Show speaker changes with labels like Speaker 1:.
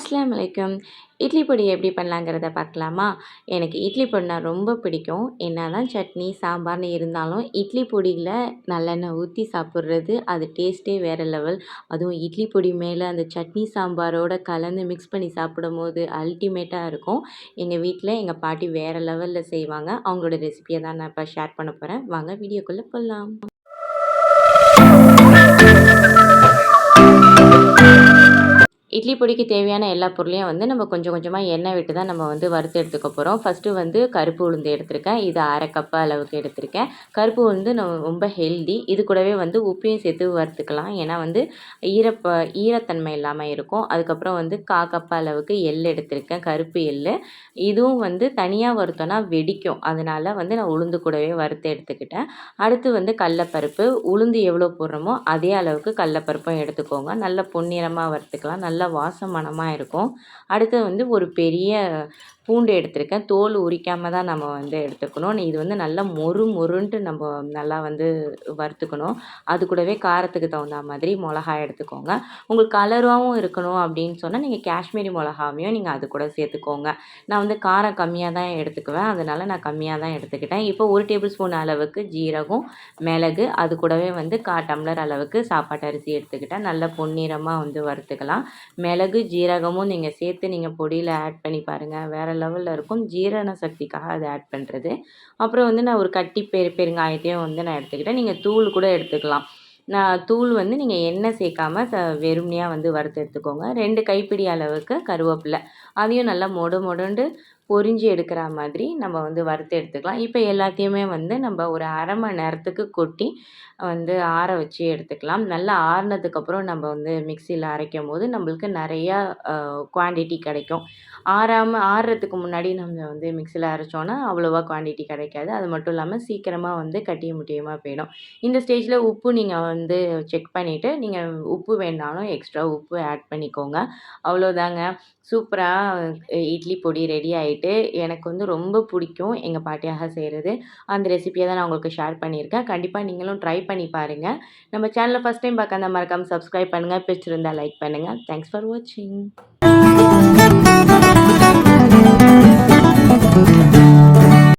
Speaker 1: அஸ்லாம் வலைக்கம் um, இட்லி பொடி எப்படி பண்ணலாங்கிறத பார்க்கலாமா? எனக்கு இட்லி பொடினா ரொம்ப பிடிக்கும். என்ன தான் சட்னி சாம்பார்னு இருந்தாலும் இட்லி பொடியில் நல்லெண்ணெய் ஊற்றி சாப்பிட்றது அது டேஸ்ட்டே வேறு லெவல். அதுவும் இட்லி பொடி மேலே அந்த சட்னி சாம்பாரோட கலந்து மிக்ஸ் பண்ணி சாப்பிடும்போது அல்டிமேட்டாக இருக்கும். எங்கள் வீட்டில் எங்கள் பாட்டி வேறு லெவலில் செய்வாங்க. அவங்களோட ரெசிபியை தான் நான் இப்போ ஷேர் பண்ண போகிறேன் வாங்க வீடியோக்குள்ளே போகலாம் இட்லி பொடிக்கு தேவையான எல்லா பொருளையும் வந்து நம்ம கொஞ்சம் கொஞ்சமாக எண்ணெய் விட்டு தான் நம்ம வந்து வறுத்து எடுத்துக்க போகிறோம் ஃபஸ்ட்டு வந்து கருப்பு உளுந்து எடுத்திருக்கேன். இது அரை கப்பு அளவுக்கு எடுத்திருக்கேன். கருப்பு உளுந்து நம்ம ரொம்ப ஹெல்தி இது கூடவே வந்து உப்பையும் சேர்த்து வறுத்துக்கலாம். ஏன்னா வந்து ஈரப்ப ஈரத்தன்மை இல்லாமல் இருக்கும். அதுக்கப்புறம் வந்து கா கப்பு அளவுக்கு எள் எடுத்திருக்கேன். கருப்பு எள். இதுவும் வந்து தனியாக வறுத்தோன்னா வெடிக்கும். அதனால் வந்து நான் உளுந்து கூடவே வறுத்து எடுத்துக்கிட்டேன். அடுத்து வந்து கடலப்பருப்பு. உளுந்து எவ்வளோ போடுறோமோ அதே அளவுக்கு கடலப்பருப்பும் எடுத்துக்கோங்க. நல்ல பொன்னிறமாக வறுத்துக்கலாம். நல்ல நல்ல வாசமனமாக இருக்கும். அடுத்து வந்து ஒரு பெரிய பூண்டு எடுத்திருக்கேன். தோல் உரிக்காமல் தான் நம்ம வந்து எடுத்துக்கணும். இது வந்து நல்லா மொறு மொறுன்ட்டு நம்ம நல்லா வந்து வறுத்துக்கணும். அது கூடவே காரத்துக்கு தகுந்த மாதிரி மிளகா எடுத்துக்கோங்க. உங்களுக்கு கலராகவும் இருக்கணும் அப்படின்னு சொன்னால் நீங்கள் காஷ்மீரி மிளகாவையும் நீங்கள் அது கூட சேர்த்துக்கோங்க. நான் வந்து காரம் கம்மியாக தான் எடுத்துக்குவேன். அதனால் நான் கம்மியாக தான் எடுத்துக்கிட்டேன். இப்போ ஒரு டேபிள் ஸ்பூன் அளவுக்கு ஜீரகம் மிளகு அது கூடவே வந்து கா டம்ளர் அளவுக்கு சாப்பாட்டு அரிசி எடுத்துக்கிட்டேன். நல்ல பொன்னிறமாக வந்து வறுத்துக்கலாம். மிளகு ஜீரகமும் நீங்கள் சேர்த்து நீங்கள் பொடியில் ஆட் பண்ணி பாருங்கள் வேறு லெவலில் இருக்கும். ஜீரண சக்திக்காக அதை ஆட் பண்ணுறது அப்புறம் வந்து நான் ஒரு கட்டி பெரு பெருங்காயத்தையும் வந்து நான் எடுத்துக்கிட்டேன். நீங்கள் தூள் கூட எடுத்துக்கலாம். நான் தூள் வந்து நீங்கள் எண்ணெய் சேர்க்காம ச வெறுமனையாக வந்து வறுத்து எடுத்துக்கோங்க. ரெண்டு கைப்பிடி அளவுக்கு கருவேப்பிலை. அதையும் நல்லா மொடு மொடுண்டு பொரிஞ்சு எடுக்கிற மாதிரி நம்ம வந்து வறுத்து எடுத்துக்கலாம். இப்போ எல்லாத்தையுமே வந்து நம்ம ஒரு அரை மணி நேரத்துக்கு கொட்டி வந்து ஆற வச்சு எடுத்துக்கலாம். நல்லா ஆறுனதுக்கப்புறம் நம்ம வந்து மிக்சியில் அரைக்கும் போது நம்மளுக்கு நிறையா குவான்டிட்டி கிடைக்கும். ஆறாமல் ஆறுறதுக்கு முன்னாடி நம்ம வந்து மிக்சியில் அரைச்சோன்னா அவ்வளோவா குவான்டிட்டி கிடைக்காது. அது மட்டும் இல்லாமல் சீக்கிரமாக வந்து கட்டிய முட்டியமாக போயிடும். இந்த ஸ்டேஜில் உப்பு நீங்கள் வந்து செக் பண்ணிவிட்டு நீங்கள் உப்பு வேணாலும் எக்ஸ்ட்ரா உப்பு ஆட் பண்ணிக்கோங்க. அவ்வளோதாங்க. சூப்பராக இட்லி பொடி ரெடி ஆகிட்டு எனக்கு வந்து ரொம்ப பிடிக்கும் எங்கள் பாட்டியாக செய்கிறது அந்த ரெசிபியை தான் நான் உங்களுக்கு ஷேர் பண்ணியிருக்கேன். கண்டிப்பாக நீங்களும் ட்ரை பண்ணி பாருங்கள் நம்ம சேனலை ஃபஸ்ட் டைம் பார்க்காத மறக்காமல் சப்ஸ்கிரைப் பண்ணுங்கள் பிடிச்சிருந்தால் லைக் பண்ணுங்கள் தேங்க்ஸ் ஃபார் வாட்சிங்